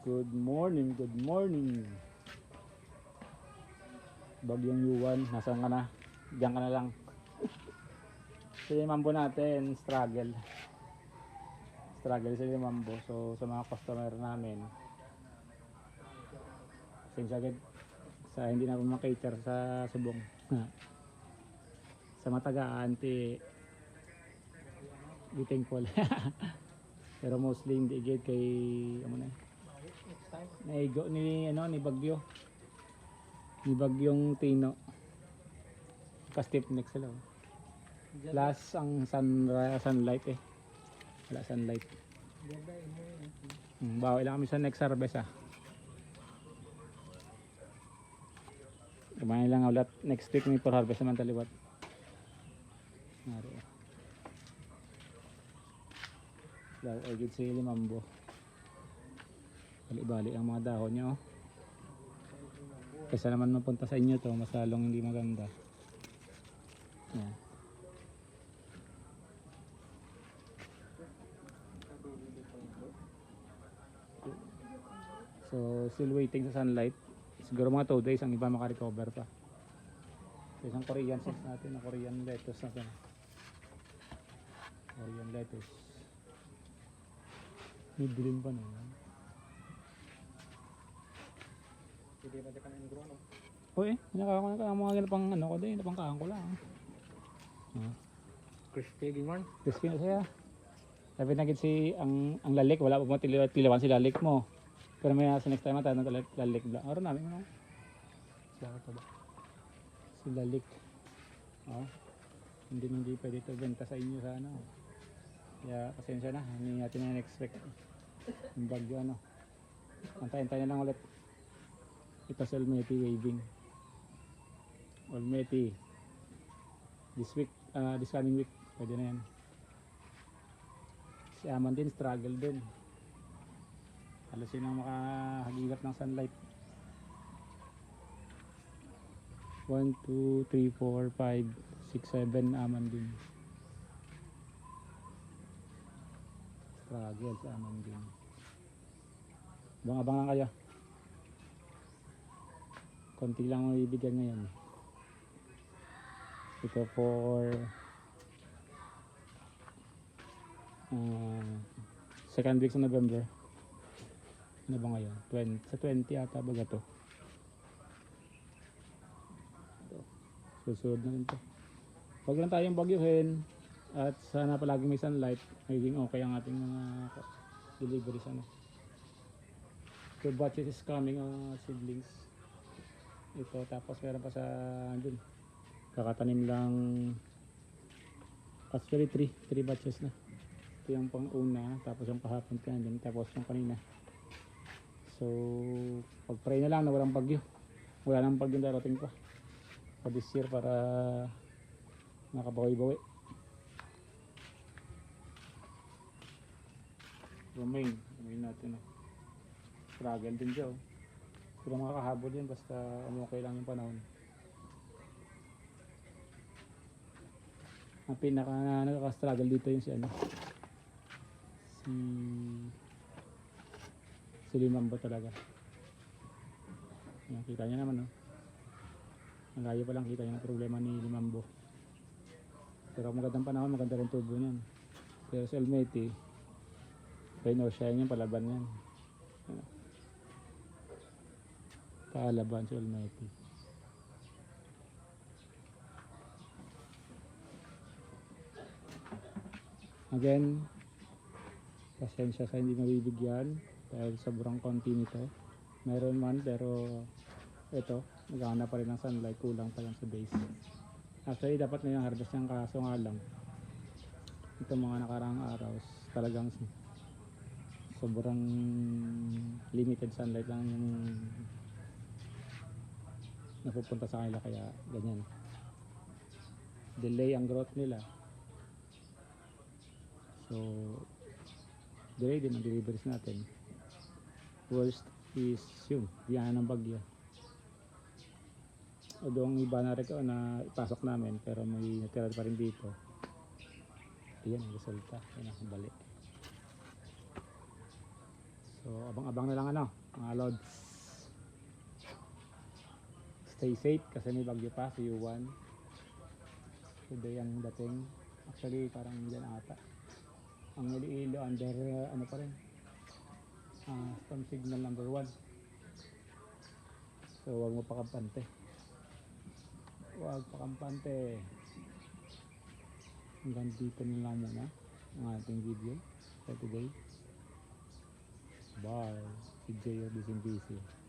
Good morning, good morning. Bagyong Yuan, nasaan ka na? Diyan ka na lang. Sa limambo natin, struggle. Struggle sa limambo. So, sa mga customer namin, pasensya agad sa hindi na makater sa subong. sa matagaan, ti be thankful. Pero mostly hindi agad kay ano na Naigo ni ano ni Bagyo. Ni Bagyong Tino. Pa-step next sila. oh. Plus ang sunrise, sunlight eh. Wala sunlight. Hmm, bawa lang kami sa next harvest ah. Kumain lang ulit. Next week may for harvest naman taliwat. Nari. Daw ay gid si Limambo. Bali-bali ang mga dahon niya oh. Kaysa naman mapunta sa inyo to, mas lalong hindi maganda. Yan. So, still waiting sa sunlight. Siguro mga 2 days ang iba makarecover pa. So, isang Korean sauce natin, na Korean lettuce na to. Korean lettuce. May dilim pa naman. Hindi ba ka ng gruno? O eh, nakaka ko na mga ganun pang ano ko din, napang kahan ko lang. Ah. Crispy gimon. Crispy na siya. Sabi na si ang ang lalik, wala pa mo tiliwan, tiliwan si lalik mo. Pero may sa next time mata na lalik, lalik bla. Aro namin mo. Ko ba? Si lalik. Oh. Hindi hindi pwede ito benta sa inyo sa ano. Kaya pasensya na, hindi natin na expect yung bagyo ano. Antayin-tayin na lang ulit. Ito sa Olmeti waving. Olmeti. This week, ah, this coming week, pwede na yan. Si Aman din, struggle din. Halos yun ang makahagilap ng sunlight. 1, 2, 3, 4, 5, 6, 7, Aman din. Struggle sa Aman din. Abang-abang kayo. Konti lang ang bibigyan ngayon. Ito for ah, second week sa November. Ano ba ngayon? 20, sa 20 ata baga to. Susunod na rin to. Huwag lang tayong bagyuhin at sana palagi may sunlight. Magiging okay ang ating mga deliveries ano. Two batches is coming uh, seedlings. Ito tapos meron pa sa dun. Kakatanim lang actually 3 3 batches na. Ito yung pang una tapos yung kahapon ka din tapos yung kanina. So pag-pray na lang na walang bagyo. Wala nang bagyo darating pa. Pa this year para makabawi-bawi. Romaine, romaine natin. Oh. Struggle din siya. Oh. Pero makakahabol din basta umukay lang yung panahon. Ang pinaka nakaka-struggle dito yung si ano. Si si Limambo talaga. Yan, kita niya naman, no? Ang layo pa lang kita niya ng problema ni Limambo. Pero magandang panahon, maganda rin tubo niyan. Pero si Almeti, shine yan, palaban yan. Ano? Kaalaban si Almighty. Again, pasensya sa hindi mabibigyan dahil sobrang konti nito. Meron man pero ito, naghahanap pa rin ng sunlight, kulang pa lang sa days. Actually, dapat na yung harvest ng kaso nga lang. Ito mga nakaraang araw, talagang sobrang limited sunlight lang yung napupunta sa kanila kaya ganyan. Delay ang growth nila. So delay din ang deliveries natin. Worst is yun diyan ng bagyo. Although ang iba na rin na ipasok namin pero may natira pa rin dito. Yan ang resulta. Yan ang balik so abang-abang na lang ano, mga lods. Stay safe kasi may bagyo pa sa Yuan. Today ang dating. Actually, parang dyan ata. Ang Iloilo under, uh, ano pa rin, ah storm signal number 1. So, huwag mo pakampante. Huwag pakampante. Hanggang dito na lang muna ang ating video for today. Bye. Si of Busy Busy.